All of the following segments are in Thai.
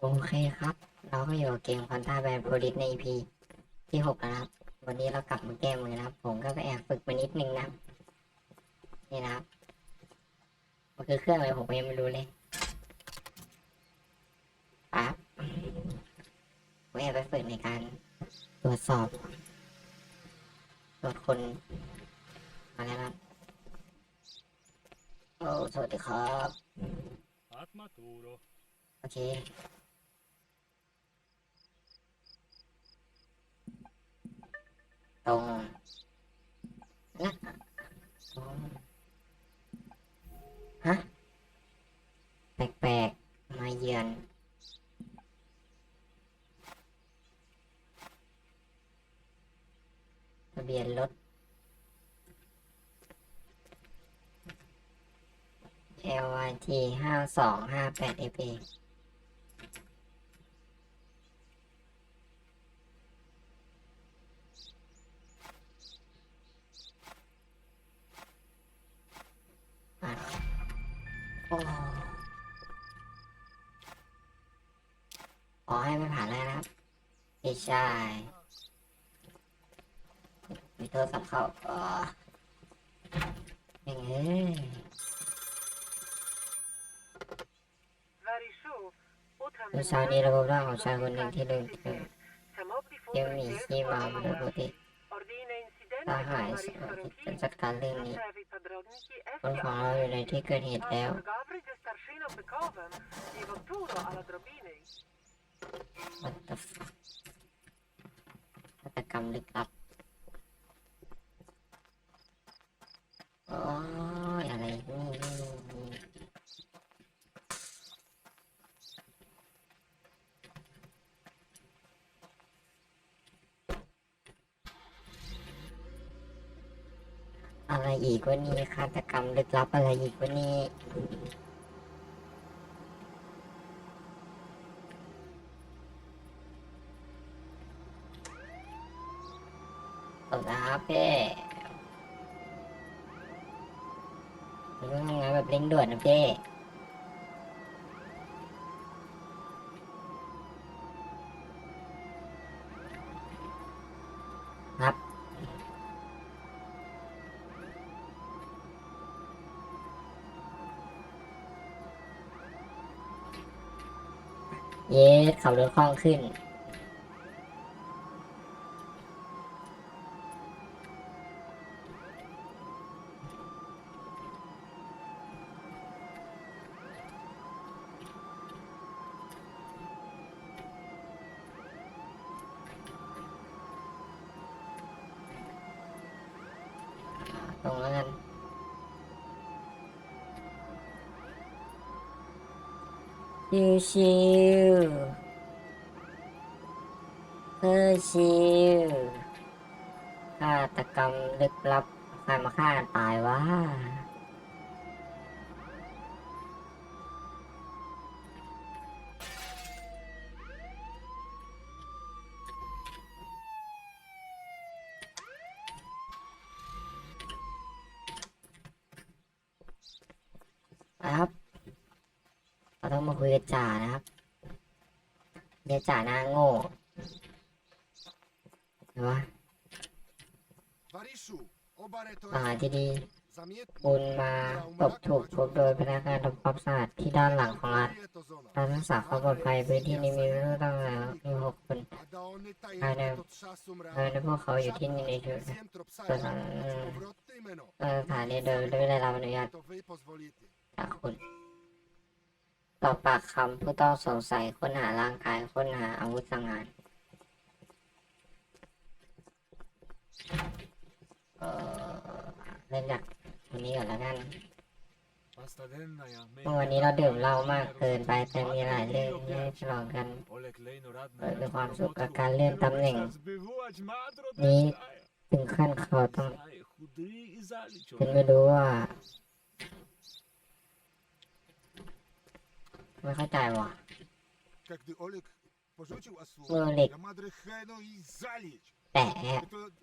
โอเคครับ เราก็อยู่กับเกมคอนต้าแบนโปรดิสใน EP ที่หกแล้วนะครับ วันนี้เรากลับมาแก้มือนะครับ ผมก็ไปแอบฝึกมานิดนึงนะครับ นี่นะครับ มันคือเครื่องอะไรผมก็ยังไม่รู้เลยปั๊บผมแอบไปฝึกในการตรวจสอบ ตรวจคนมาแล้วครับ โอ้สวัสดีครับ Armaturo. โอเค ตรงนะตรงฮะแปลกๆ มาเยือนทะเบียนรถ LYT ห้าสองห้าแปด FA อ่ โอ้ขอให้ไม่ผ่านแล้วนะครับไม่ใช่มีโทรศัพท์เข้าอ๋อยังไงเมื่อเช้านี้เราพบร่ ที่เดินเจอยังมีขี้เมาโดยปกติถ้าหายสมาธิจะจัดการเรื่องนี้คนของเราอยู่ในที่เกิดเหตุแล้ว What the fuck ฆาตกรรมลึกลับโอ้ยอะไรนี่ อะไรอีกวะนี่ฆาตกรรมลึกลับอะไรอีกวะนี่ตบนะครับเพ่มันต้องทำงานแบบเร่งด่วนนะเพ่ครับ เยสขับรถคล่องขึ้น ตรงแล้วกันชิวชิวเพื่อชิว ฆาตกรรมลึกลับใครมาฆ่ากันตายวะนะครับ เราต้องมาคุยกับจ่านะครับเดี๋ยวจ่าหน้าโง่เห็นปะ มหาที่ดีคุณมาตบถูกพบโดยพนักงานทำความสะอาดที่ด้านหลังของร้านร้านรักษาความปลอดภัยพื้นที่นี้มีผู้ต้องหาอยู่หกคนภายในภายในพวกเขาอยู่ที่นี่ในชุดสถานสถานีโดยได้รับอนุญาตจากคุณต่อปากคำผู้ต้องสงสัยค้นหาร่างกายค้นหาอาวุธสังหาร เออเริ่มจากคนนี้ก่อนละกัน เมื่อวันนี้เราดื่มเหล้ามากเกินไปแต่มีหลายเรื่องที่ฉลองกันเปิดความสุขกับการเลื่อนตำแหน่ง นี้ถึงขั้นเขาต้องถึงไม่รู้ว่าไม่เข้าใจว่ะเมื่อเล็ก แตะ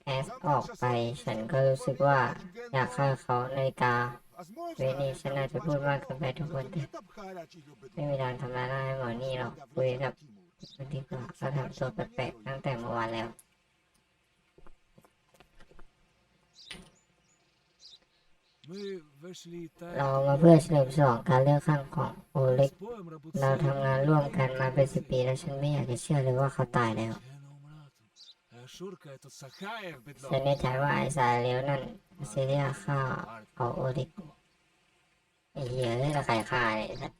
แอสออกไปฉันก็รู้สึกว่าอยากฆ่าเขาในกาเวนี่ฉันน่าจะพูดมากเกินไปทุกคนแต่ไม่มีทางทำร้ายได้หมอนี่หรอกคุยกับคนที่กว่าเขาทำตัวแปลกๆตั้งแต่เมื่อวานแล้วเรามาเพื่อเฉลิมฉลองการเลือกข้างของโอเล็ก เราทำงานร่วมกันมาเป็นสิบปีแล้วฉันไม่อยากจะเชื่อเลยว่าเขาตายแล้ว Jenom mratu. A Szurka to Sachajew ฉัน bydlo. แน่ใจว่าไอ้สายเลวนั่นเซียฆ่าเอาโอเล็กไอ้เหี้ยเลยละใครฆ่าเนี่ย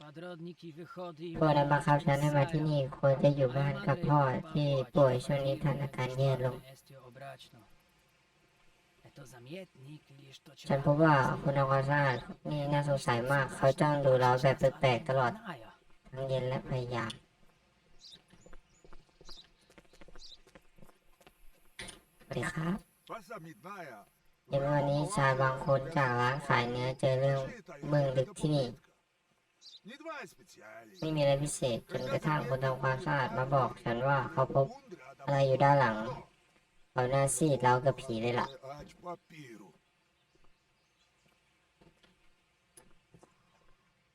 Padrodniki wychody i พวกนั้นบังคับฉันให้มาที่นี่ควรจะอยู่บ้านกับพ่อที่ป่วยช่วงนี้ท่านอาการแย่ลง Estio obraćno. Eto zamietnik, liż to ฉันพบว่าคุณทำความสะอาดนี่น่าสงสัยมาก เขาจ้องดูเราแบบแปลกๆตลอด Naja. ทั้งเย็นและพยายาม วัสดีครับเย็นวันนี้ชายบางคนจากร้านขายเนื้อเจอเรื่องเมืองลึกที่นี่ ไม่มีอะไรพิเศษจนกระทั่งคนทำความสะอาดมาบอกฉันว่าเขาพบอะไรอยู่ด้านหลังเขาหน้าซีดเรากับผีเลยล่ะ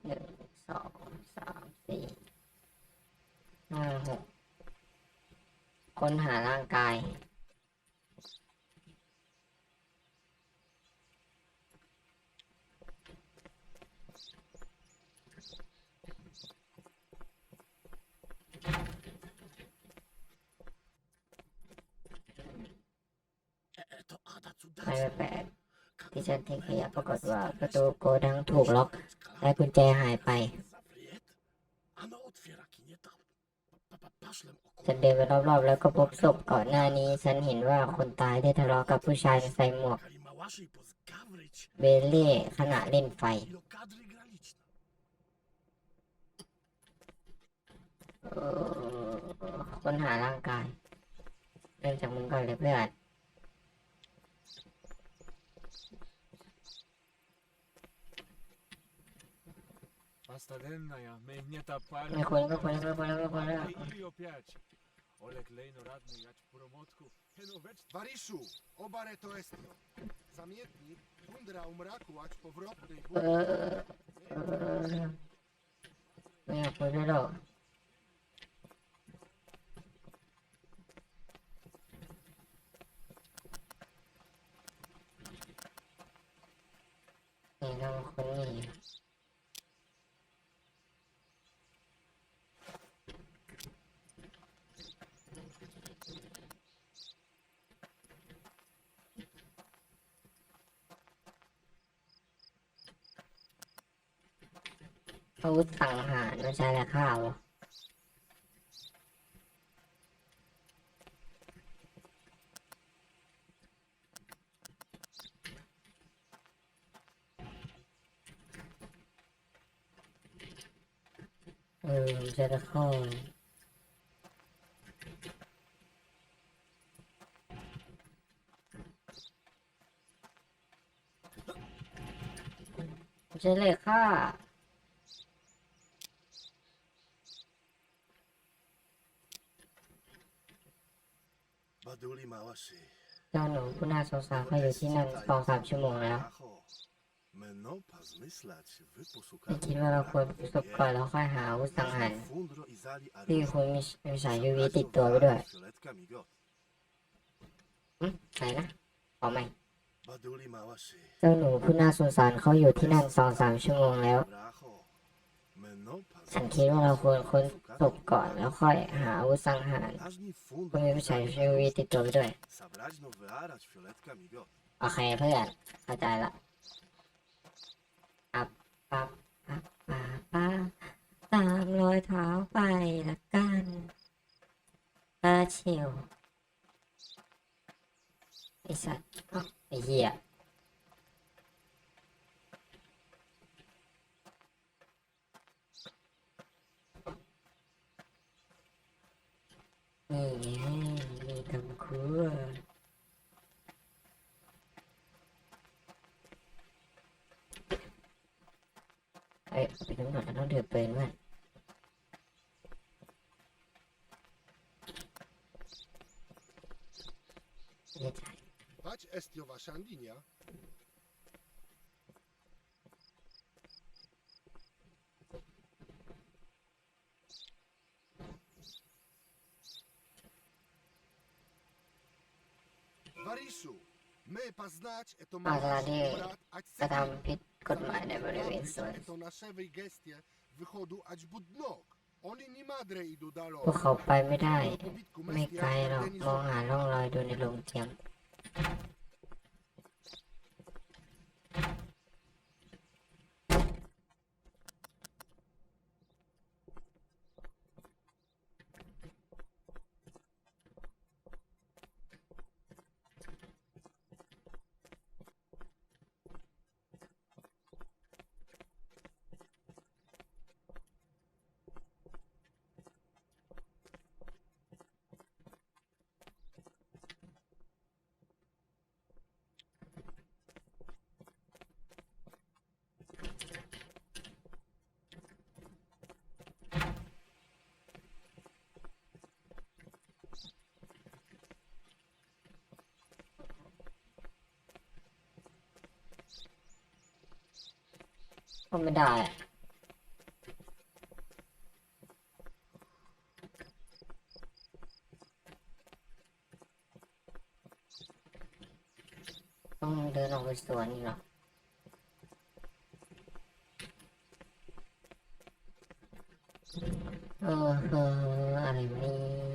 หนึ่งสองสามสี่ห้าหกค้นหาร่างกาย Eto ada ไม่แปลกที่ฉันทิ้งขยะปรากฏว่าประตูโกดังถูกล็อก และกุญแจหายไป ฉันเดินไปรอบๆ แล้วก็พบศพก่อนหน้านี้ ฉันเห็นว่าคนตายได้ทะเลาะกับผู้ชายใส่หมวกเบลเล่ขณะเล่นไฟ ค้นหาร่างกาย เริ่มจากมึงก่อนเลยเพื่อน Pasta denna ja, my nie ta parę. ไม่ควรก็ควรก็ควรก็ควรแล้ว I opiać. Olek lejno radny jać promotku. Heno wecz Wariszu, obare to estio. Zamietnik, tundra umraku, acz powrotnej เออเออไอากคุยด้วยหรอกนี่เราคนนี้อาวุธสังหารไม่ใช่แล้วข้าวเหรอเออเจะเข้าไม่ใช่เลยค่ะ เจ้าหนูผู้น่าสงสารเขาอยู่ที่นั่นสองสามชั่วโมงแล้ว Acho, mną pozmyslać, ไม่ wyposłuchać. คิดว่าเราควรฝึกก่อนแล้วค่อยหาอาวุธสังหาร Fundro i zali ที่ armii. คุณมีมีสายยูวีติดตัวไปด้วย Fioletka migot. อืมไหนนะขอใหม่ Baduli małaszy. เจ้าหนูผู้น่าสงสารเขาอยู่ที่นั่นสองสามชั่วโมงแล้ว Bracho, mną ฉันคิดว่าเราควรค้นศพก่อนแล้วค่อยหาอาวุธสังหารคุณ fundro มีสายยูวีติดตัวไปด้วยโอเคเพื่อนเข้าใจละอับปับปับปาปาตามรอยเท้าไปละกันปาเชียวไอสัตว์อ้าวไอเหี้ยนี่ไงมีตำครัว เอ้ยไปตำรวจแล้วต้องถือปืนว่ะ Estiowa Shandinia? Varishu, my poznać to A za małaś nie- brat, ać กระทำผิดกฎหมายในบริเวณสวน to naszewej gestie wychodu ać budnok. Oni nie madre idu dalo. พวกเขาไปไม่ได้ ไม่ไกลหรอก มองหาร่องรอยดูในโรงเตรียม ก็ไม่ได้ต้องเดินออกไปสวนอีกหรออเอออะไรวะเนี่ย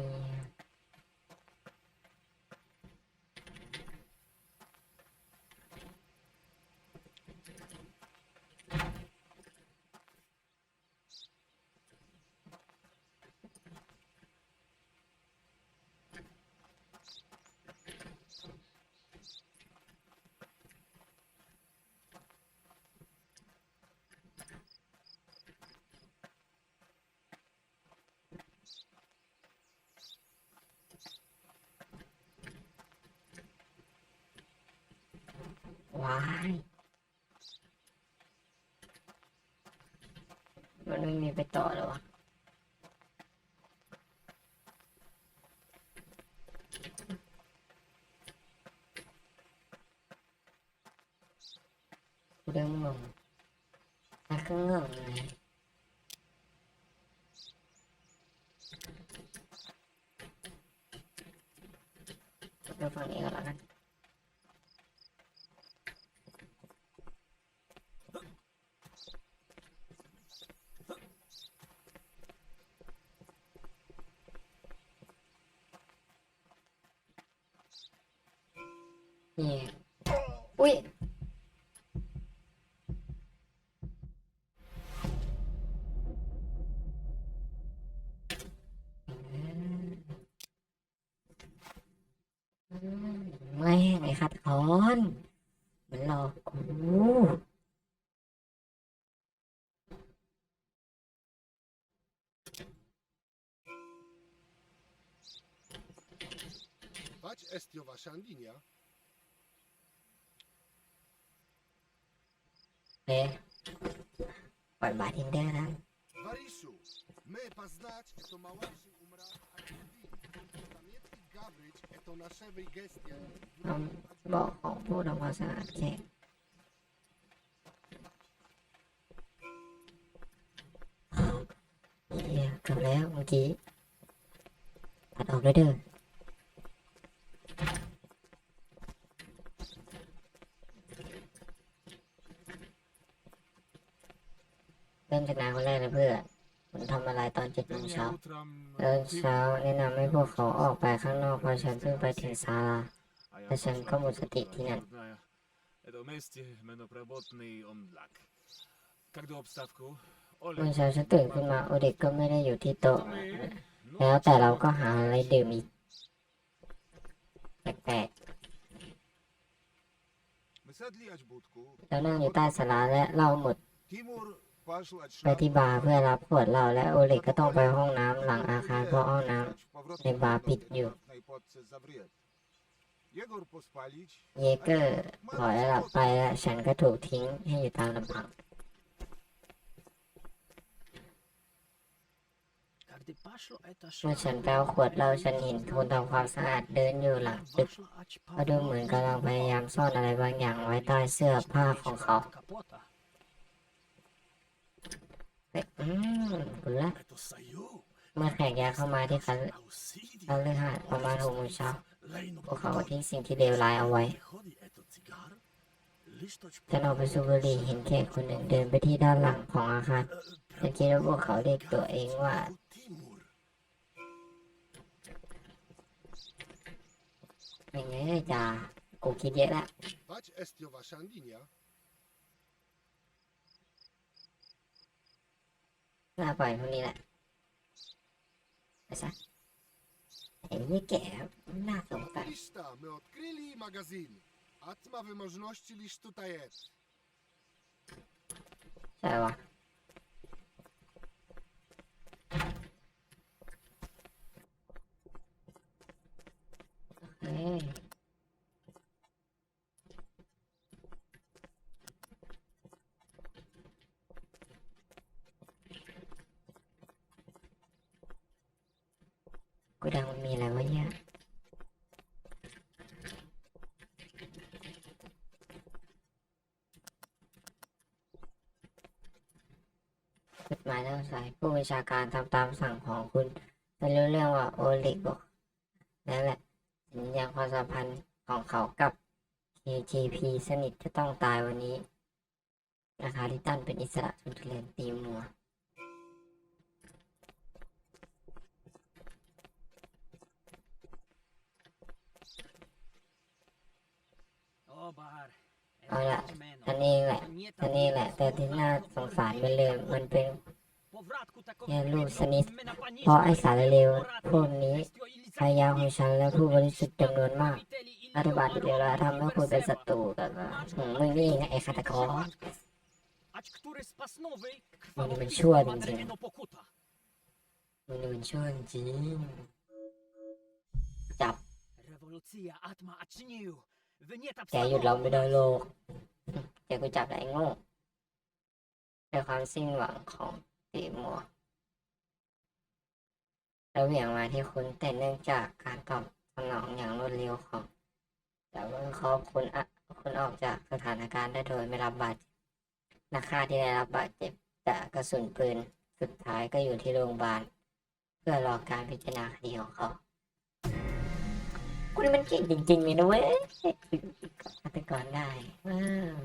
ว้ายมันไม่มีไปต่อแล้ววะกูเริ่มงงแล้วก็งงเลยดูฝั่งนี้ก่อนแล้วกัน Estiowa Shandinia? เอ๊ะปล่อยบาร์เทนเดอร์นะ Variszu, my poznać to małaszy umra, ać di. Pamiętnik Gabryć to naszewej gestie. คำบอกของผู้ทำความสะอาดแขกเฮียเกือบแล้วเมื่อกี้ตัดออกด้วยเด้อ เริ่มจากนายคนแรกเลยเพื่อนคุณทำอะไรตอนเจ็ดโมง Dnia เช้า utram เดินเช้าแนะนำให้พวกเขาออกไปข้างนอกเพราะฉันเพิ่งไปถึงศาลา a ja และฉันก็หมดสติ poszłam ที่นั่น do Dordnaja. Do месте менопработный омлак. Как до обставку? เมื่อ Олег, เช้าฉันตื่นขึ้นมาโอเด็กก็ไม่ได้อยู่ที่โต๊ะ мы... แล้วแต่เราก็หาอะไรดื่มอีก แปลก My sadli ać budku. ๆ แล้วนั่งอยู่ใต้ศาลาและเหล้าหมด Timur paszł ać ไปที่บาร์เพื่อรับขวดเหล้าและโอเล็กก็ต้องไปห้องน้ำหลังอาคารเพราะห้องน้ำในบาร์ปิดอยู่เยเกอร์ขอให้หลับไปและฉันก็ถูกทิ้งให้อยู่ตามลำพังเมื่อฉันแปลขวดเหล้าฉันเห็นคนทำความสะอาดเดินอยู่หลังตึกก็ดูเหมือนกำลังพยายามซ่อนอะไรบางอย่างไว้ใต้เสื้อผ้าของเขา คุณละเมื่อแขกยาเข้ามาที่คันคันเลือหาประมาณหกโมงเช้าพวกเขาทิ้งสิ่งที่เลวร้ายเอาไว้ฉันออกไปสูบบุหรี่เห็นแขกคนหนึ่งเดินไปที่ด้านหลังของอาคารฉันคิดว่าพวกเขาเรียกตัวเองว่าเป็นไงจ้ากูคิดเยอะละ น่าปล่อยพวกนี้แหละไปซะไอ้นี่แก่น่าสงสัย Lista, my odkryli magazyn. Atma wymożności lisz tutaj jest. ใช่วะเฮ้ยกู ดังมันมีอะไรวะเนี่ยจดหมายทางสายผู้บัญชาการทำตามสั่งของคุณไม่รู้เรื่องว่าโอลิกบอกนั่นแหละสัญญาความสัมพันธ์ของเขากับ KGP สนิทจะต้องตายวันนี้ ราคาที่ตั้นเป็นอิสระจนเทเลนตีม แต่ที่น่าสงสารไปเลยมันเป็นแง่ลูกสนิทเพราะไอ้สารเลวพวกนี้พยายามของฉันและผู้บริสุทธิ์จำนวนมากรัฐบาลเลวร้ายทำให้คุณเป็นศัตรูกันมึงนี่นะไอ้ฆาตกรมึงมันชั่วจริงมึงมันชั่วจริงจับแกหยุดเราไม่ได้โลกแกกูจับได้โง่ ด้วยความสิ้นหวังของตีมัวเราเหวี่ยงมาที่คุณแต่เนื่องจากการตอบสนองอย่างรวดเร็วของแต่ว่าเขาคุณคุณออกจากสถานการณ์ได้โดยไม่รับบาดเจ็บนักฆ่าที่ได้รับบาดเจ็บจากกระสุนปืนสุดท้ายก็อยู่ที่โรงพยาบาล เพื่อรอการพิจารณาคดีของเขาคุณมันเก่งจริงๆเลยนะเว้ยฆาตกรได้ว้าว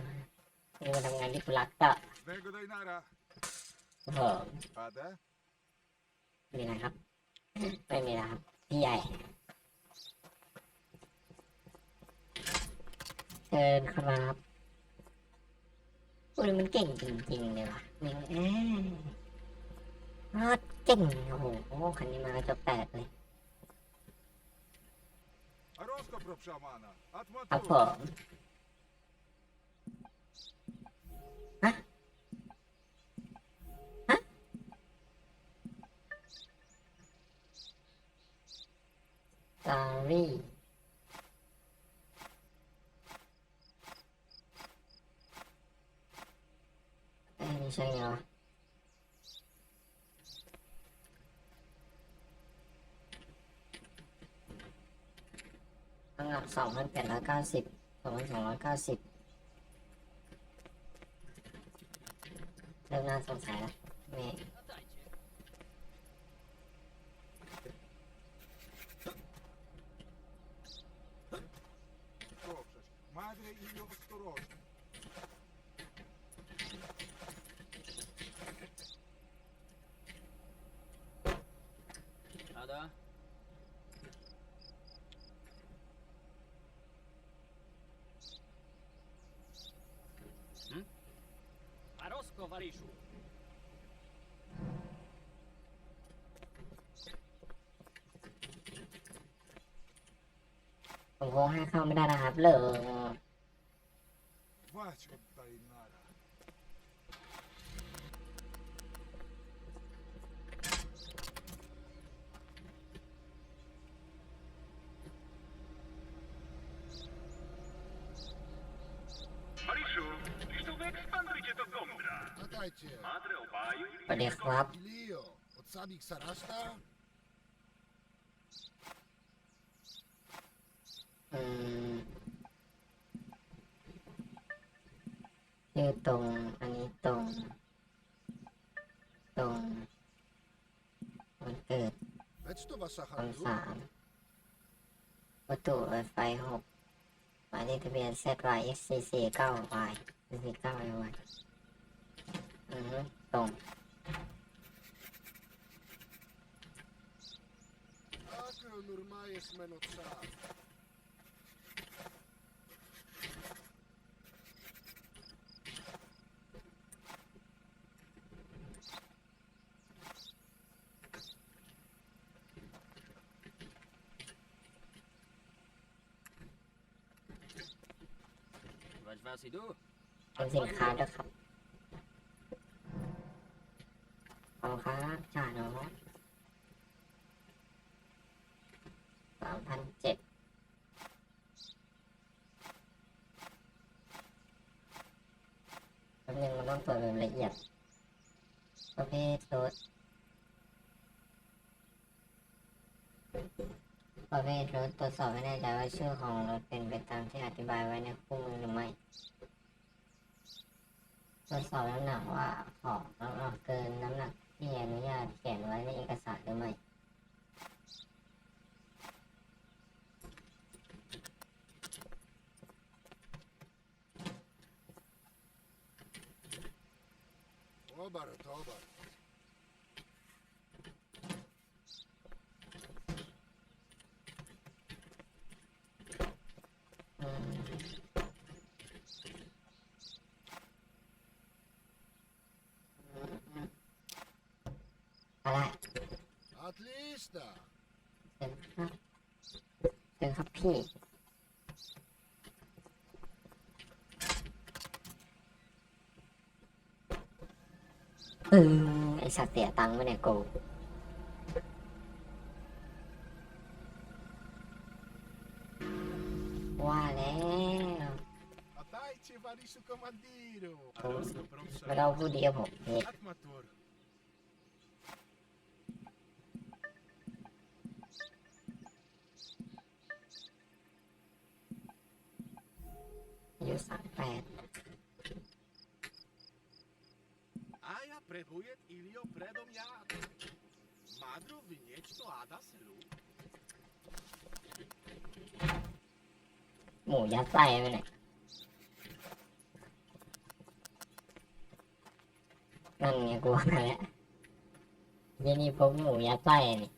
มาทำงานที่กูรักก็ Svego dajnara. เออ Ada? มีอะไรครับ ไม่มีนะครับ พี่ใหญ่ เชิญครับคุณมันเก่งจริงๆเลยว่ะแม่งเอ้ยรอดเก่ง โอ้โห คันนี้มากระจกแตกเลย A Rosko pro szamana. ครับผ Atmatur. มฮ s อรี่เอ้ยนี่ใช่ไงวะอันดับสองพันแปดร้อยเก้าสิบสองพันสองร้อยเก้าสิบเริ่มน่าสงสัยแล้วแม่ Dajcie. A Rosko, Wariszu. ผมคงให้เข้าไม่ได้นะครับเลย Wać od dajnara. Czekajcie. สวัสดีครับ Ilio, od เกิด Lecz to wasza วัน handlu? สามวัตถุไวไฟหกหมายเลขทะเบียน Z Y X C C เก้า Y C เก้า Y อือฮึตรง Akro nurmajesz meno ca. วัดวาสิดูเป็นสินค้าด้วยครับขอบคุณครับจ่าน้องสามพันเจ็ด แป๊บนึงมันต้องตรวจแบบละเอียดประเภทรถประเภทรถตรวจสอบไม่แน่ใจว่าชื่อของรถเป็นไปตามที่อธิบายไว้ในคู่มือหรือไม่ตรวจสอบน้ำหนักว่าของน้ำหนักเกินน้ำหนักที่อนุญาตเขียนไว้ในเอกสารหรือไม่ Tobar, tobar. อืมอะไร Atlista. เชิญครับเชิญครับพี่อืมไอสัตว์เสียตังค์ไปเนี่ยกูว่าแล้ว A dajcie waliszu komandiru. A Rosko, proszę. ไม่เราพูดดีกับผมเฮ้ หมูยัดไส้ไปเนี่ยนั่นไงกูว่าแล้วยี่นี่พกหมูยัดไส้นี่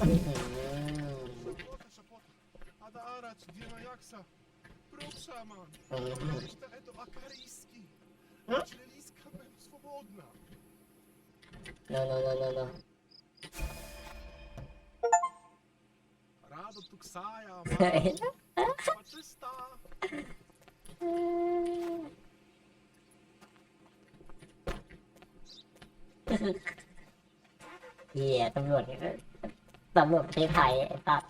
อื้อหือ Szapota, szapota. Ada arać, diema jaksa. เฮ้ย maczysta. เหี้ยตำรวจตำรวจประเทศไทยไอ้สัส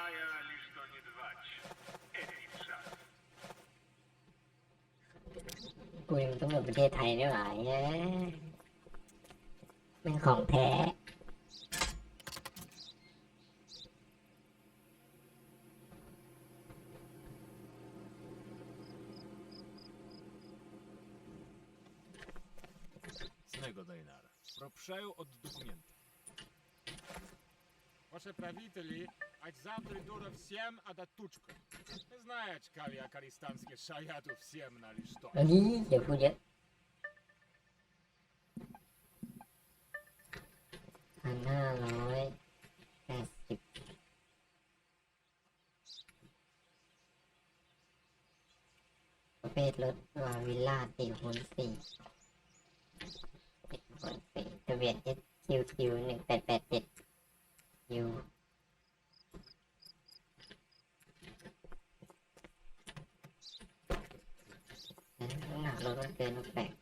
A ja lisz to nie dbać. Elim szat. กูยังตำรวจประเทศไทยไม่ไหวเอ้ยเป็นของแท้ do Дайнара. Пропшаю от документа. Ваши правители ать завтра дура всем ототучка. Не знаешь, как я каристанский шаяту всем на лишь что. Лидия будет. Она мой пестик. Опять лот вилла ты хунси. อะพันห้าร้อยแปดสิบประเภทรถวาวิลล่าสี่คนสี่สี่คนสี่ทะเบียน SQQ หนึ่งแปดแปดเจ็ด U น้ำหนักรถมันเกินแปลก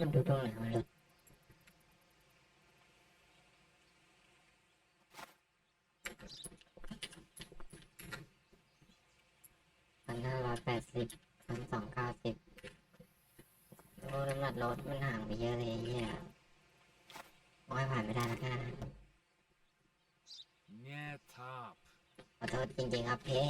มันดูตรงไหนวะรถพันห้าร้อยแปดสิบพันสองเก้าสิบโอ้น้ำหนักรถมันห่างไปเยอะเลยไอ้เฮียโอ้ยผ่านไม่ได้แล้วกัน Nie tap. ขอโทษจริงๆครับพี่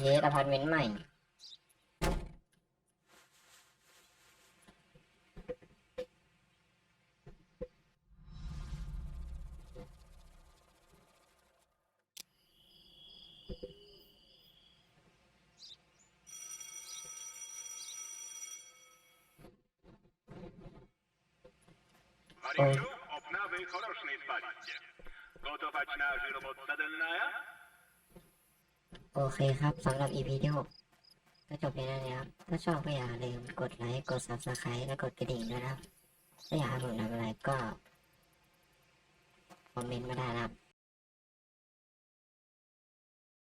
เยสอพาร์ตเมนต์ใหม่ Wariuszu, obnawy chorosznej spaliście. โอเคครับสำหรับ EP ที่ 6 ก็จบไปแล้วนะครับ ถ้าชอบก็อย่าลืมกดไลค์ กด Subscribe และกดกระดิ่งด้วยนะครับ ถ้าอยากให้ผมทำอะไรก็ คอมเมนต์มาได้นะครับ